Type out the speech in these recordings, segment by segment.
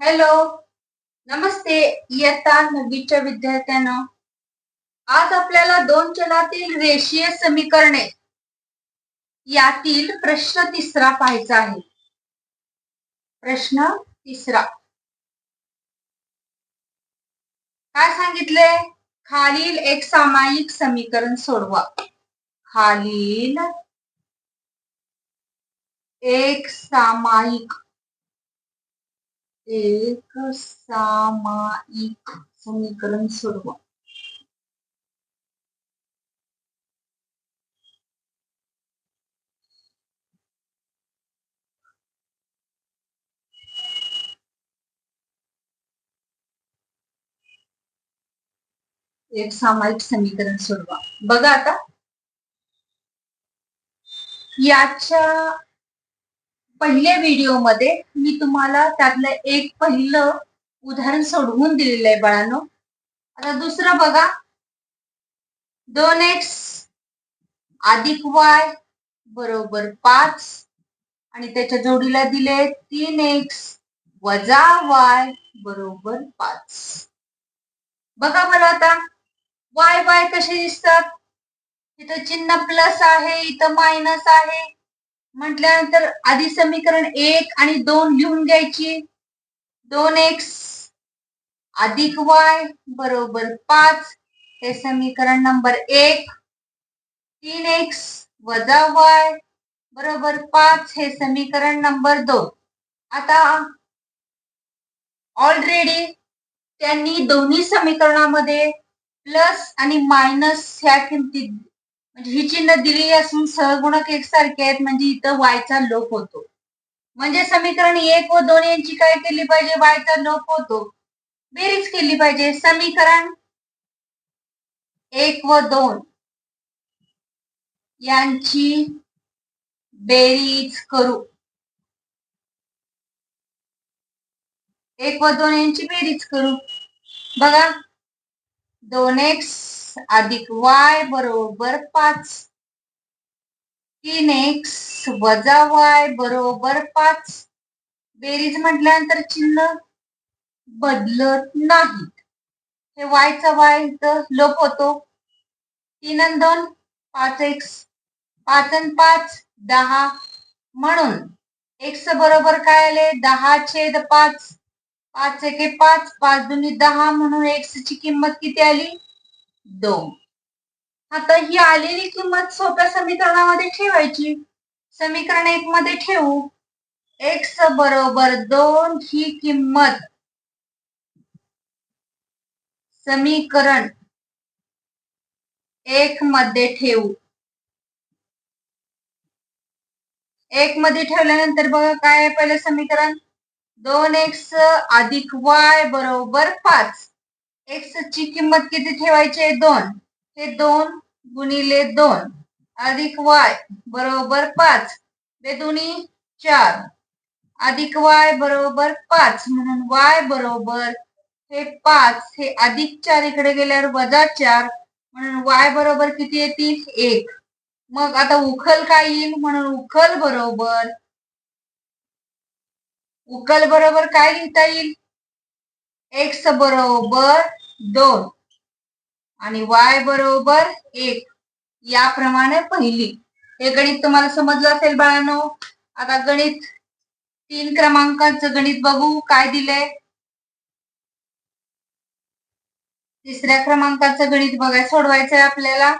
Hello नमस्ते इयत्ता नववीच्या विद्यार्थ्यांना. आज आपल्याला दोन चलातील रेषीय समीकरणे यातील प्रश्न तिसरा पाहायचा आहे. प्रश्न तिसरा. काय सांगितले? खालील एक सामायिक समीकरण सोडवा. खालील एक सामायिक एक सामायिक समीकरण सोडवा. एक सामायिक समीकरण सोडवा. बघा आता. याच्या पहिल्या व्हिडिओमध्ये मी तुम्हाला त्यातलं एक पहिलं उदाहरण सोडवून दिलेलं आहे बाळांनो. आता दुसरं बघा. दोन एक्स अधिक वाय बरोबर पाच. आणि त्याच्या जोडीला दिले तीन एक्स वजा वाय बरोबर पाच. बघा बरं आता. वाय वाय कसे दिसतात? इथं चिन्ह प्लस आहे इथं मायनस आहे. म्हटल्यानंतर आधी समीकरण एक आणि दोन लिहून घ्यायची. दोन एक्स अधिक वाय बरोबर पाच. हे समीकरण नंबर एक. तीन एक्स वजा वाय बरोबर पाच. हे समीकरण नंबर दोन. आता ऑलरेडी त्यांनी दोन्ही समीकरणामध्ये प्लस आणि मायनस ह्या किमती म्हणजे ही चिन्ह दिली असून सहगुणक एकसारखे आहेत म्हणजे इथं वायचा लोप होतो. म्हणजे समीकरण एक व दोन यांची काय केली पाहिजे? वायचा लोप होतो. बेरीज केली पाहिजे. समीकरण एक व दोन यांची बेरीज करू. एक व दोन यांची बेरीज करू. बघा. दोन एक्स अधिक वाय बरोबर पाच. तीन एक्स वजा वाय बरोबर पाच. बेरीज म्हटल्यानंतर चिन्ह बदलत नाही. हे वायचा वाय इथं लोप होतो. तीन आणि दोन पाच एक्स पाच आणि पाच दहा. म्हणून एक्स बरोबर काय आले? दहा छेद पाच. पाच एके पाच. पाच दोन्ही दहा म्हणून एक्स ची किंमत किती आली? दोन. आता ही आलेली किंमत सोप्या समीकरणामध्ये ठेवायची. समीकरण एक मध्ये ठेवू. एक्स बरोबर दोन ही किंमत. समीकरण एक मध्ये ठेवू. एक मध्ये ठेवल्यानंतर बघा काय आहे पहिलं समीकरण? दोन एक्स अधिक वाय बरोबर पाच. एक्स ची किंमत किती ठेवायची आहे? दोन. हे दोन गुणिले दोन. अधिक वाय बरोबर पाच. हे चार. अधिक वाय बरोबर पाच म्हणून वाय बरोबर हे पाच. हे अधिक चार इकडे गेल्यावर वजा चार म्हणून वाय बरोबर किती येतील एक. मग आता उखल काय येईल? म्हणून उखल बरोबर उकल बरोबर काय लिहिता येईल? एक्स बरोबर दोन आणि वाय बरोबर एक. याप्रमाणे पहिली. हे गणित तुम्हाला समजलं असेल बाळांनो? आता गणित तीन क्रमांकाचं गणित बघू. काय दिलंय? तिसऱ्या क्रमांकाचं गणित बघाय सोडवायचंय आपल्याला.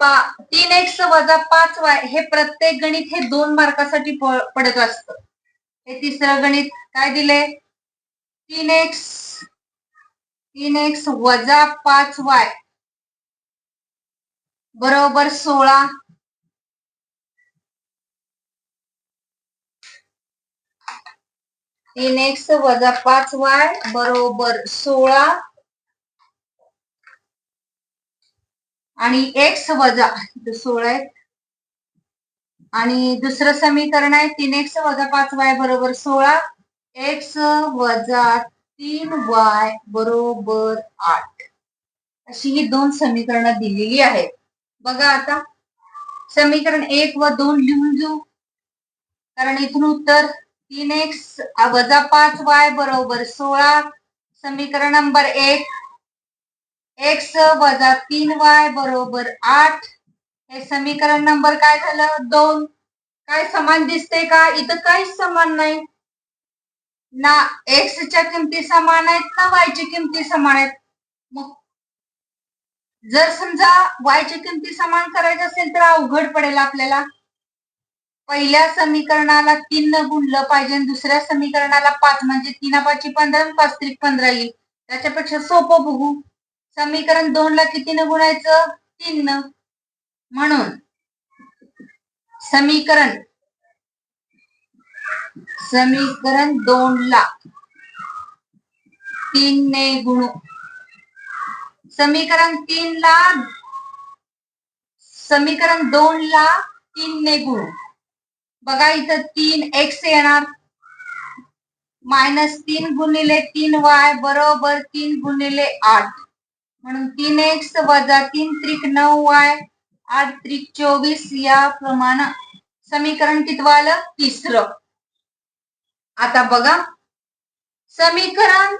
तीन एक्स वजा पाच वाय हे प्रत्येक गणित हे दोन मार्कासाठी पडत असत. हे तिसरं गणित काय दिलंय? तीन एक्स तीन एक्स वजा पाच वाय बरोबर सोळा. तीन एक्स वजा पाच वाय बरोबर सोळा. आणि एक्स वजा सोळा आहे आणि दुसरं समीकरण आहे तीन एक्स वजा पाच वाय बरोबर सोळा. एक्स वजा तीन वाय बरोबर आठ. अशी ही दोन समीकरणं दिलेली आहेत. बघा आता समीकरण एक व दोन लिहून घेऊ. कारण इथून उत्तर तीन एक्स वजा पाच वाय बरोबर सोळा. समीकरण नंबर एक एक्स वजा तीन वाय बरोबर आठ. हे समीकरण नंबर काय झालं? दोन. काय समान दिसते का? इथं काहीच समान नाही. ना एक्सच्या किमती समान आहेत ना वायच्या किमती समान आहेत. मग जर समजा वायच्या किमती समान करायचं असेल तर अवघड पडेल आपल्याला. पहिल्या समीकरणाला तीन न गुणलं पाहिजे दुसऱ्या समीकरणाला पाच. म्हणजे तीन पाचशे पंधरा पाच त्रिक पंधरा येईल. त्याच्यापेक्षा सोपं बघू. समीकरण दोन ला किती न गुणायचं तीन. न म्हणून समीकरण समीकरण दोन ला तीन ने गुणू. समीकरण तीन ला समीकरण दोन ला तीन ने गुणू. बघा इथं तीन एक्स येणार. मायनस तीन गुणिले तीन वाय बरोबर तीन गुणिले आठ. म्हणून तीन एक्स वजा तीन त्रिक नऊ वाय आठ त्रिक चोवीस या प्रमाण समीकरण कितवं आलं तिसरं. आता बघा. समीकरण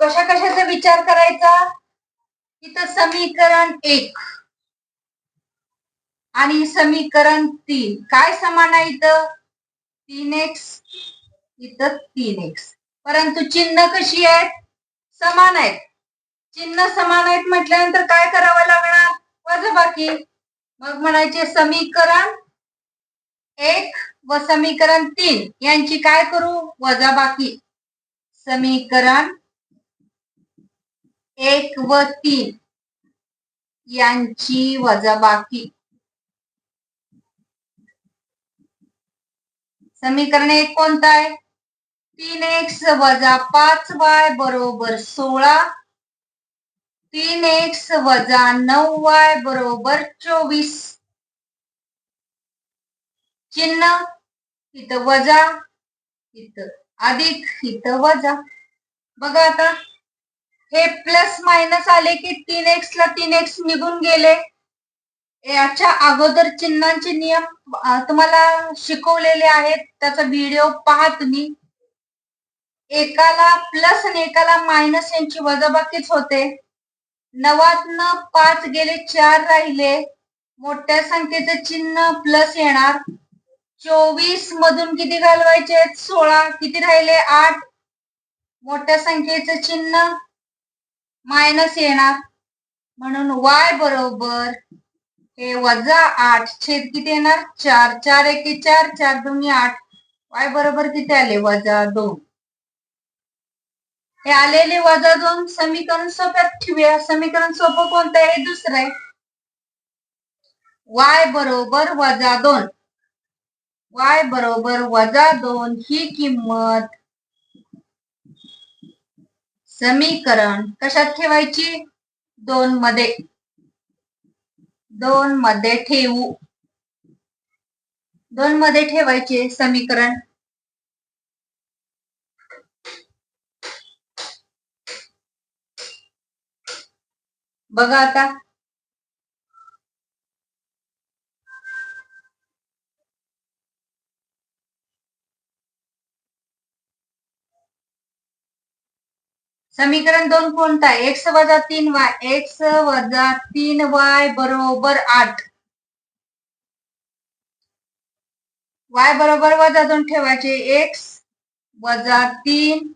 कशा कशाचा विचार करायचा? इथं समीकरण एक आणि समीकरण तीन. काय समान आहे इथं? तीन एक्स इथं तीन एक्स परंतु चिन्ह कशी आहेत? समान आहेत. चिन्ह समान आहेत म्हटल्यानंतर काय करावं लागणार? वजबाकी. मग म्हणायचे समीकरण एक व समीकरण तीन. यांची काय करू? वजाबाकी. समीकरण एक व तीन. यांची वजाबाकी. समीकरण एक कोणतं आहे? तीन एक्स वजा पाच वाय बरोबर सोळा. तीन एक्स वजा नऊ वाय बरोबर चोवीस. चिन्ह इथं वजा इथं अधिक इथं वजा. बघा आता हे प्लस मायनस आले की तीन एक्स ला तीन एक्स निघून गेले. याच्या अगोदर चिन्हांचे नियम तुम्हाला शिकवलेले आहेत त्याचा व्हिडिओ पहा तुम्ही. एकाला प्लस आणि एकाला मायनस यांची वजाबाकीच होते. नवातनं पाच गेले चार राहिले. मोठ्या संख्येचं चिन्ह प्लस येणार. चोवीस मधून किती घालवायचे? सोळा. किती राहिले? आठ. मोठ्या संख्येचं चिन्ह मायनस येणार. म्हणून वाय बरोबर हे वजा आठ छेद किती येणार? चार. चार एके चार चार दोन्ही आठ. वाय बरोबर किती आले? वजा दोन. हे आलेले वजा दोन समीकरण सोप्यात ठेवूया. समीकरण सोपं कोणतं आहे? दुसरं आहे. वाय बरोबर वजा दोन. वाय बरोबर वजा दोन ही किंमत समीकरण कशात ठेवायची? दोन मध्ये. दोन मध्ये ठेवू. दोन मध्ये ठेवायचे समीकरण. बघा आता. समीकरण दोन कोणतं? आहे एक्स वजा तीन वाय एक्स वजा तीन वाय बरोबर आठ. वाय बरोबर वजा दोन ठेवायचे. एक्स वजा तीन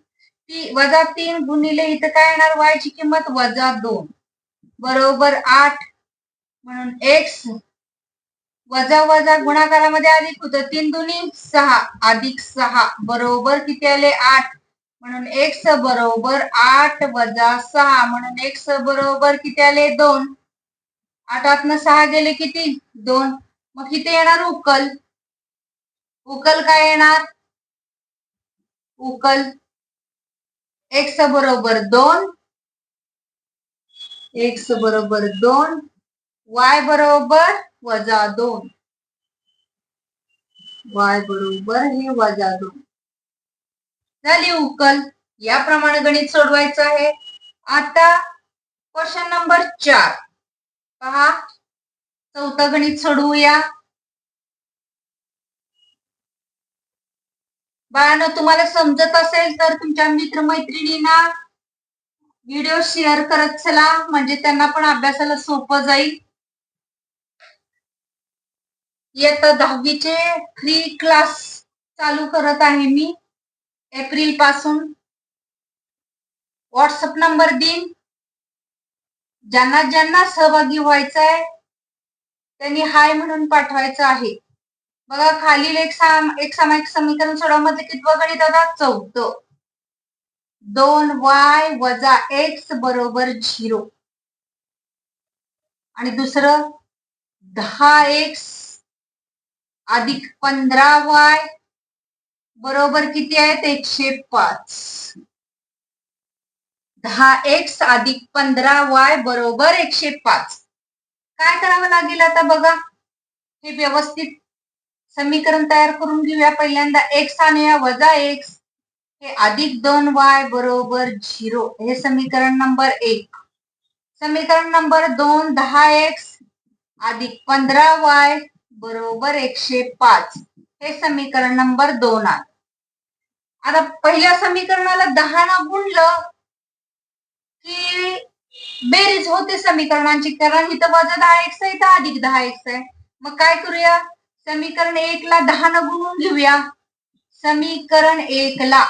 ती वजा तीन गुणिले इथं काय येणार? वायची किंमत वजा दोन. बरोबर आठ. म्हणून एक्स वजा वजा गुणाकारामध्ये अधिक होतं. तीन दोन्ही सहा अधिक सहा बरोबर किती आले? आठ. म्हणून एक्स बरोबर आठ वजा सहा. म्हणून एक्स बरोबर किती आले? दोन. आठातनं सहा गेले किती? दोन. मग किती येणार उकल. उकल काय येणार? उकल. एक्स बरोबर दोन. एक्स बरोबर दोन वाय बरोबर वजा दोन. वाय बरोबर हे वजा दोन. झाली उकल. याप्रमाणे गणित सोडवायचं आहे. आता क्वेश्चन नंबर चार. पहा. चौथं गणित सोडवूया. बाळांनो तुम्हाला समजत असेल तर तुमच्या मित्रमैत्रिणींना व्हिडिओ शेअर करत चला म्हणजे त्यांना पण अभ्यासाला सोपं जाईल. इयत्ता दहावीचे फ्री क्लास चालू करत आहे मी एप्रिलपासून. व्हॉट्सअप नंबर देईन. ज्यांना ज्यांना सहभागी व्हायचं आहे त्यांनी हाय म्हणून पाठवायचं आहे. बघा खालील एक साम एक सामायिक समीकरण सोडवमध्ये कितवा गणित होता चौथं दोन वाय वजा एक्स बरोबर झिरो. आणि दुसरं दहा एक्स अधिक पंधरा वाय बरोबर किती आहेत? एकशे पाच. दहा एक्स अधिक पंधरा वाय बरोबर एकशे पाच. काय करावं लागेल आता बघा? हे व्यवस्थित समीकरण तयार करून घेऊया. पहिल्यांदा एक्स आणूया वजा एक्स हे अधिक दोन वाय बरोबर झिरो. हे समीकरण नंबर एक. समीकरण नंबर दोन दहा एक्स अधिक पंधरा वाय बरोबर एकशे पाच. हे समीकरण नंबर दोन आहे. आता पहिल्या समीकरणाला दहा ना गुणलं की बेरीज होते समीकरणांची कारण इथं वजा दहा एक्स आहे इथं अधिक दहा एक्स आहे. मग काय करूया? समीकरण एक ला दहा न गुणून घेऊया समीकरण एक ला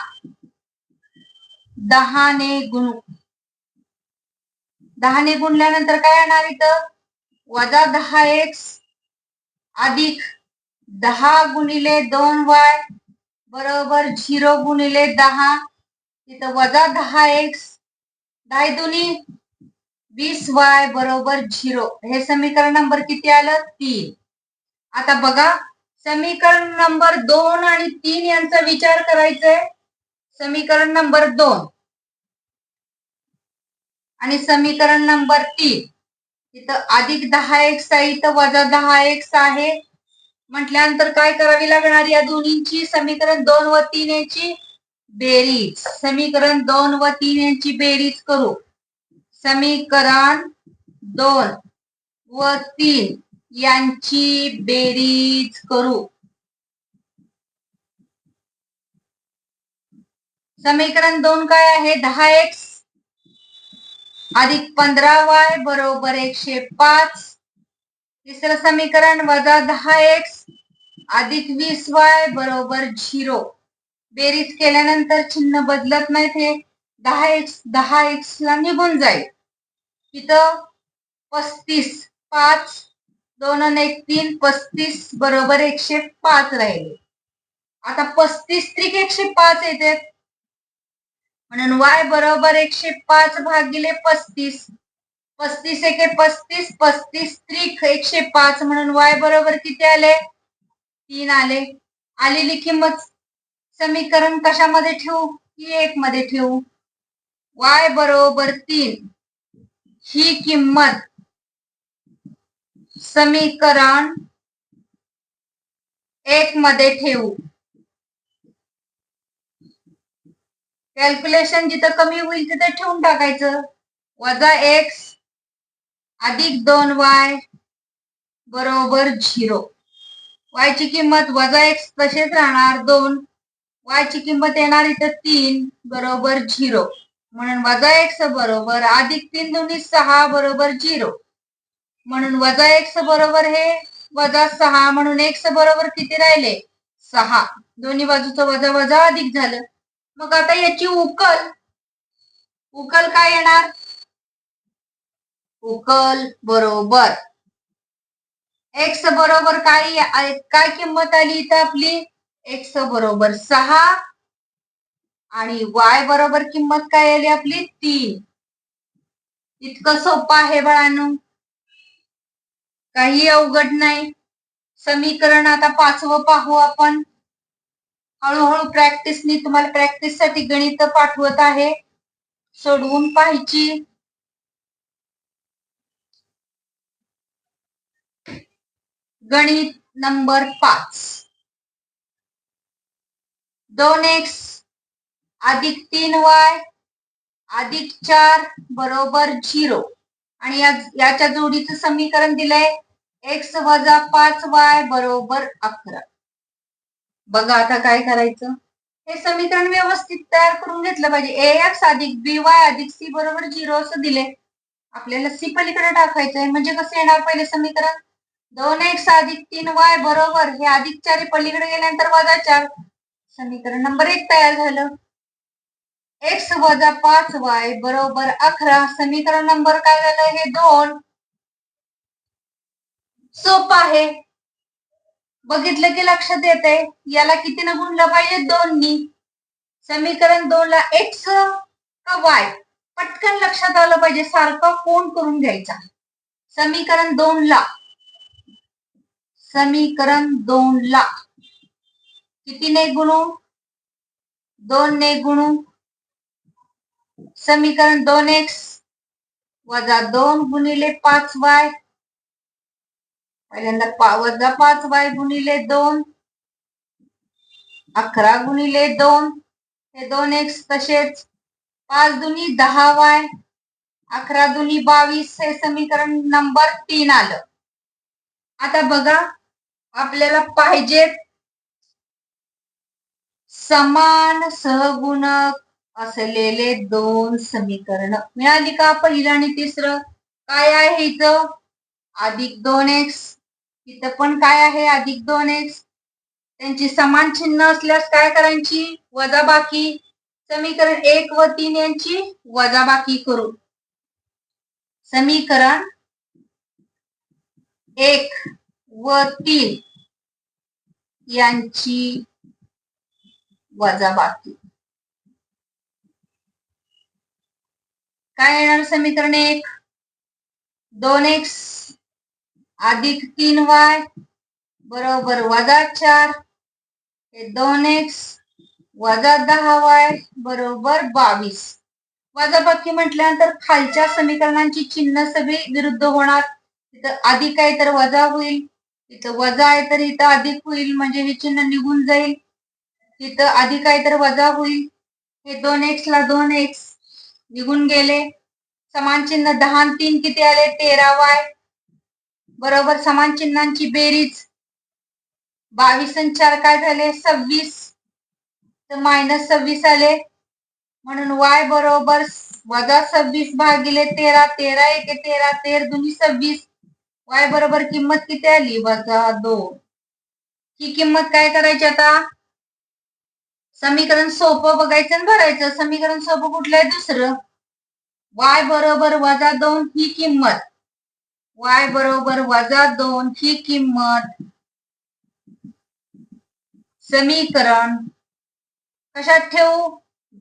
दहाने गुण. दहाने गुणल्यानंतर काय येणार इथं? वजा दहा एक्स अधिक दहा गुणिले दोन वाय बरोबर झिरो गुणिले दहा. इथं वजा दहा एक्स दहा दोन्ही वीस वाय बरोबर झिरो. हे समीकरण नंबर किती आलं? तीन. आता बघा समीकरण नंबर दोन आणि तीन यांचा विचार करायचा आहे समीकरण नंबर दोन. आणि समीकरण नंबर तीन. इथं अधिक दहा एक्स आहे इथं वजा दहा एक्स आहे. म्हटल्यानंतर काय करावी लागणार या दोन्हींची? समीकरण दोन व तीन यांची बेरीज. समीकरण दोन व तीन यांची बेरीज करू. समीकरण दोन व तीन यांची बेरीज करू. समीकरण दोन काय आहे? दहा एक्स अधिक पंधरा वाय बरोबर एकशे पाच. तिसरं समीकरण वजा दहा एक्स अधिक वीस वाय बरोबर झिरो. बेरीज केल्यानंतर चिन्ह बदलत नाही ते दहा एक्स दहा एक्स ला निघून जाईल. तिथं पस्तीस पाच दोन आणि एक तीन पस्तीस बरोबर एकशे पाच राहिले. आता पस्तीस त्रिक एकशे पाच येते. म्हणून वाय बरोबर एकशे पाच भागिले पस्तीस. पस्तीस एके पस्तीस पस्तीस त्रिक एकशे पाच म्हणून वाय बरोबर किती आले? तीन आले. आलेली किंमत समीकरण कशामध्ये ठेवू? ही एक मध्ये ठेवू. वाय बरोबर तीन. ही किंमत समीकरण एक मध्ये ठेवू. कॅल्क्युलेशन जिथं कमी होईल तिथं ठेवून टाकायचं. वजा एक्स अधिक दोन वाय बरोबर झिरो. वाय ची किंमत वजा एक्स तसेच राहणार दोन. वाय ची किंमत येणार इथं तीन बरोबर झिरो. म्हणून वजा एक्स बरोबर अधिक तीन दोन्ही सहा बरोबर झिरो. म्हणून वजा एक्स बरोबर हे वजा सहा म्हणून एक्स बरोबर किती राहिले? सहा. दोन्ही बाजूचं वजा वजा अधिक झालं. मग आता याची उकल. उकल काय येणार? उकल बरोबर. एक्स बरोबर काय काय किंमत आली इथं आपली? एक्स बरोबर सहा. आणि वाय बरोबर किंमत काय आली आपली? तीन. इतकं सोपं आहे बाळांनो. काही अवघड नाही. समीकरण आता पाचवं पाहू आपण. हळूहळू प्रॅक्टिसनी तुम्हाला प्रॅक्टिससाठी गणित पाठवत आहे. सोडवून पाहायची. गणित नंबर पाच. दोन एक्स अधिक तीन वाय अधिक चार बरोबर झिरो आणि याच्या जोडीचं समीकरण दिलंय. एक्स वजा पाच वाय बरोबर अकरा. बघा आता काय करायचं? हे समीकरण व्यवस्थित तयार करून घेतलं पाहिजे. ए एक्स अधिक बी वाय अधिक सी बरोबर झिरो असं दिले. आपल्याला सी पलीकडे टाकायचंय. म्हणजे कसं येणार पहिले समीकरण? दोन एक्स अधिक तीन वाय बरोबर हे अधिक चार पलीकडे गेल्यानंतर वजा चार. समीकरण नंबर एक तयार झालं. एक्स वजा पाच वाय बरोबर अकरा. समीकरण नंबर काय झालं? हे दोन. सोपं आहे. बघितलं की लक्षात येते याला किती न गुणलं पाहिजे? दोननी. समीकरण दोन ला एक्स का वाय पटकन लक्षात आलं पाहिजे. सारखं फोन करून घ्यायचा? समीकरण दोन ला समीकरण दोन ला किती ने गुणू? दोन ने गुणू. समीकरण दोन एक्स वजा दोन गुणिले पाच वाय पहिल्यांदा पा वजा पाच वाय गुणिले दोन. अकरा गुणिले दोन. हे दोन एक्स तसेच. पाच दुनी दहा वाय. अकरा दुनी बावीस. हे समीकरण नंबर तीन आलं. आता बघा आपल्याला पाहिजे समान सहगुणक असलेले दोन समीकरण. मिळाली का पहिलं आणि तिसरं? काय आहे इथं अधिक दोन एक्स इथं पण काय आहे? अधिक दोन एक्स त्यांची समान चिन्ह असल्यास काय करायची? वजाबाकी समीकरण एक व तीन यांची वजाबाकी करू. समीकरण एक व तीन यांची वजाबाकी काय येणार समीकरण एक? दोन एक्स अधिक तीन वाय बरोबर वजा चार. हे दोन एक्स वजा दहा वाय बरोबर बावीस. वजाबाकी म्हटल्यानंतर खालच्या समीकरणांची चिन्ह सगळी विरुद्ध होणार. तिथं अधिक आहे तर वजा होईल. तिथं वजा आहे तर इथं अधिक होईल. म्हणजे हे चिन्ह निघून जाईल. तिथं अधिक आहे तर वजा होईल. हे दोन एक्स ला दोन एक्स निघून गेले. समान चिन्ह दहा तीन किती आले? तेरा वाय. बरोबर समान चिन्हांची बेरीज. बावीस आणि चार काय झाले? सव्वीस. तर मायनस सव्वीस आले. म्हणून वाय बरोबर वजा सव्वीस भागिले तेरा. तेरा एक तेरा तेर दुनी सव्वीस. वाय बरोबर किंमत किती आली? वजा दोन. ही किंमत काय करायची आता? समीकरण सोपं बघायचं आणि भरायचं. समीकरण सोपं कुठलं आहे? दुसरं. वाय बरोबर वजा दोन ही किंमत. वाय बरोबर वजा दोन ही किंमत. समीकरण कशात ठेवू?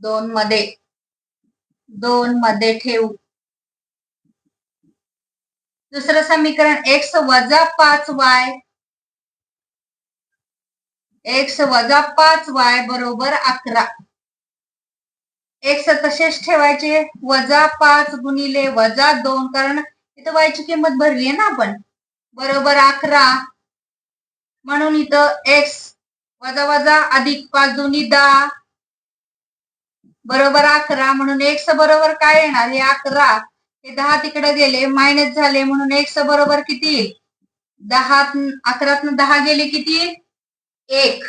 दोन मध्ये. दोन मध्ये ठेवू. दुसरं समीकरण एक्स वजा पाच वाय एक्स वजा पाच वाय बरोबर अकरा. एक्स तसेच ठेवायचे. वजा पाच गुणिले वजा दोन कारण इथं वायची किंमत भरली आहे ना आपण. बरोबर अकरा. म्हणून इथं एक्स वजा वजा अधिक पाच दोन्ही दहा. बरोबर अकरा. म्हणून एक्स बरोबर काय येणार? हे अकरा. हे दहा तिकडे गेले. मायनस झाले. म्हणून एक्स बरोबर किती दहा अकरात दहा गेले किती एक.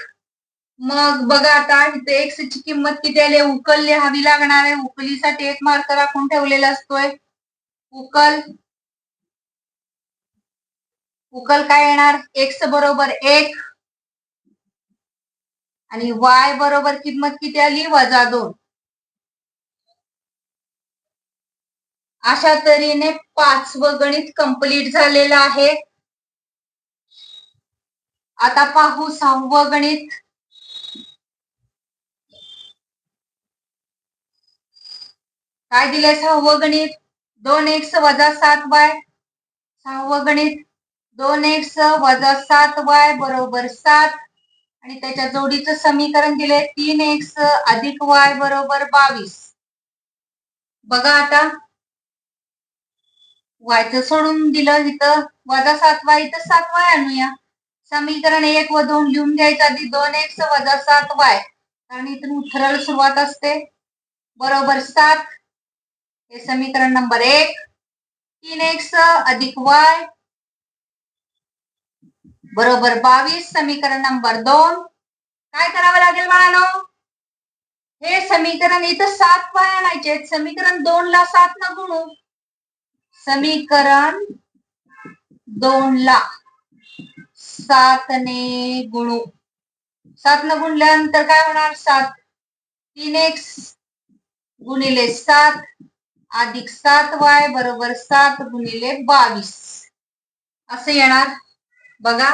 मग बघा आता इथे एक्स ची किंमत किती आली? उकल लिहावी लागणार आहे. उकलीसाठी एक मार्क राखून ठेवलेला असतोय. उकल. उकल काय येणार? एक्स बरोबर एक. आणि वाय बरोबर किंमत किती आली? वजा दोन. अशा तऱ्हेने पाचवं गणित कंप्लीट झालेलं आहे. आता पाहू सहावं गणित. काय दिलंय सहावं गणित? दोन एक्स वजा सात वाय सहावं गणित. दोन एक्स वजा सात वाय बरोबर सात. आणि त्याच्या जोडीचं समीकरण दिले तीन एक्स अधिक वाय बरोबर बावीस. बघा आता. वायचं सोडून दिलं इथं. वजा सात वाय इथं सात वाय आणूया. समीकरण एक व दोन लिहून घ्यायचं आधी. दोन एक्स वजा सात वाय कारण इथून सरळ सुरुवात असते. बरोबर सात. हे समीकरण नंबर एक. तीन एक्स अधिक वाय बरोबर बावीस समीकरण नंबर दोन. काय करावं लागेल बाळानो? हे समीकरण इथं सात पाय आणायचे समीकरण दोन ला सात न गुणू. समीकरण दोन ला सातने गुणू. सात न गुणल्यानंतर काय होणार? सात. तीन एक्स गुणिले सात अधिक सात वाय बरोबर सात गुणिले बावीस. असं येणार. बघा.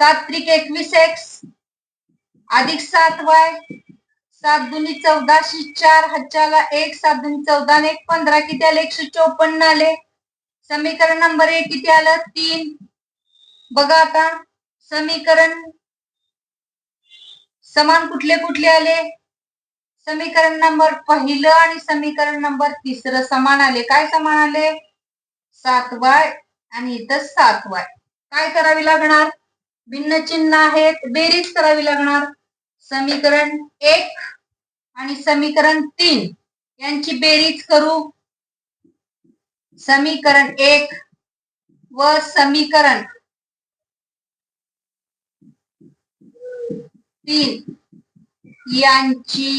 सात त्रिक एकवीस एक्स. अधिक सात वाय. सात दुनी चौदाशे चार हजाला एक. सात दुनी चौदा एक पंधरा. किती आले? एकशे चोपन्न आले. समीकरण नंबर एक किती आलं? तीन. बघा आता. समीकरण समान कुठले कुठले आले? समीकरण नंबर पहिलं आणि समीकरण नंबर तिसरं समान आले. काय समान आले? सात वाय. आणि इथं सात वाय काय करावी लागणार? भिन्न चिन्ह आहेत. बेरीज करावी लागणार. समीकरण एक आणि समीकरण तीन. यांची बेरीज करू. समीकरण एक व समीकरण तीन. यांची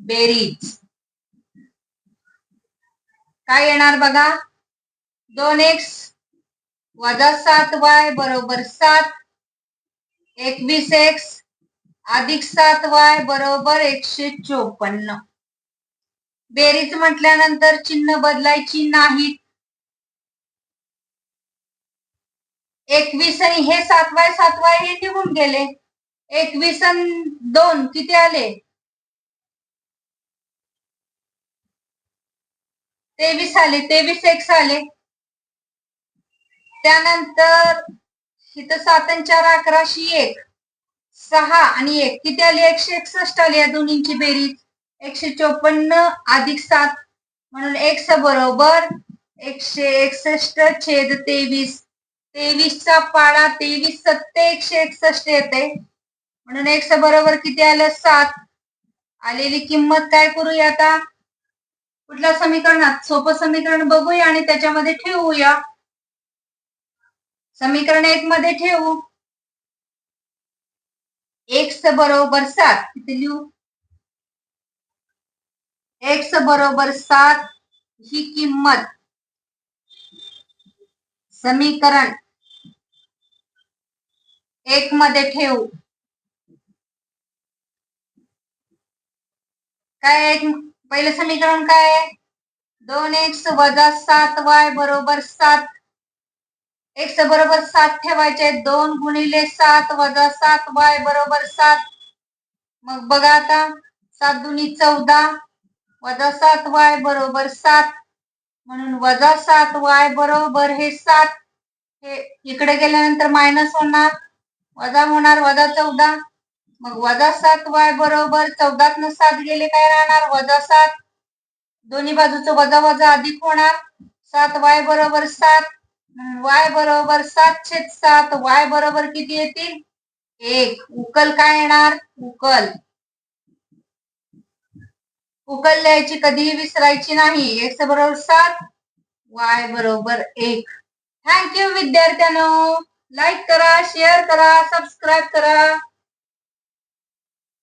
बेरीज. काय येणार बघा? दोन एक्स वजा सात वाय बरोबर सात. एकवीस एक्स अधिक सात वाय बरोबर एकशे चोपन्न. बेरीज म्हटल्यानंतर चिन्ह बदलायची नाहीत. एकवीस आणि हे सात वाय सात वाय हे निघून गेले. एकवीस आणि दोन किती आले? तेवीस आले तेवीस एक्स आले. त्यानंतर इथं सातन चार अकराशे एक सहा आणि एक. किती आली? एकशे एकसष्ट आली या दोन्हींची बेरीज. एकशे चोपन्न अधिक सात म्हणून एक्स बरोबर. एकशे एकसष्ट छेद तेवीस. तेवीसचा पाडा तेवीस सत्ते एकशे एकसष्ट येते. म्हणून एक्स बरोबर किती आलं? सात. आलेली किंमत काय करूया आता? कुठल्या समीकरणात? सोपं समीकरण बघूया आणि त्याच्यामध्ये ठेवूया. समीकरण एक मध्ये एक्स बरोबर सात, किती लिहू? एक्स बरोबर सात ही किंमत. समीकरण एक मध्ये ठेवू. एक, पहिलं समीकरण काय आहे? दोन एक्स वजा सात वाय बरोबर सात. एक्स बरोबर सात ठेवायचे दोन गुणिले सात वजा सात वाय बरोबर सात. मग बघा आता सात दुनी चौदा वजा सात वाय बरोबर सात. म्हणून वजा सात वाय बरोबर हे सात. हे इकडे गेल्यानंतर मायनस होणार. वजा होणार वजा चौदा. मग वजा सात वाय बरोबर चौदात न सात गेले काय राहणार? वजा सात. दोन्ही बाजूचं वजा वजा अधिक होणार. सात वाय बरोबर सात. वाय बरोबर सात छेद सात वाय बरोबर किती येतील? एक. उकल काय येणार? उकल. उकल लिहायची कधीही विसरायची नाही. एक्स बरोबर सात वाय बरोबर एक. थँक्यू विद्यार्थ्यांनो. लाईक करा शेअर करा सबस्क्राईब करा.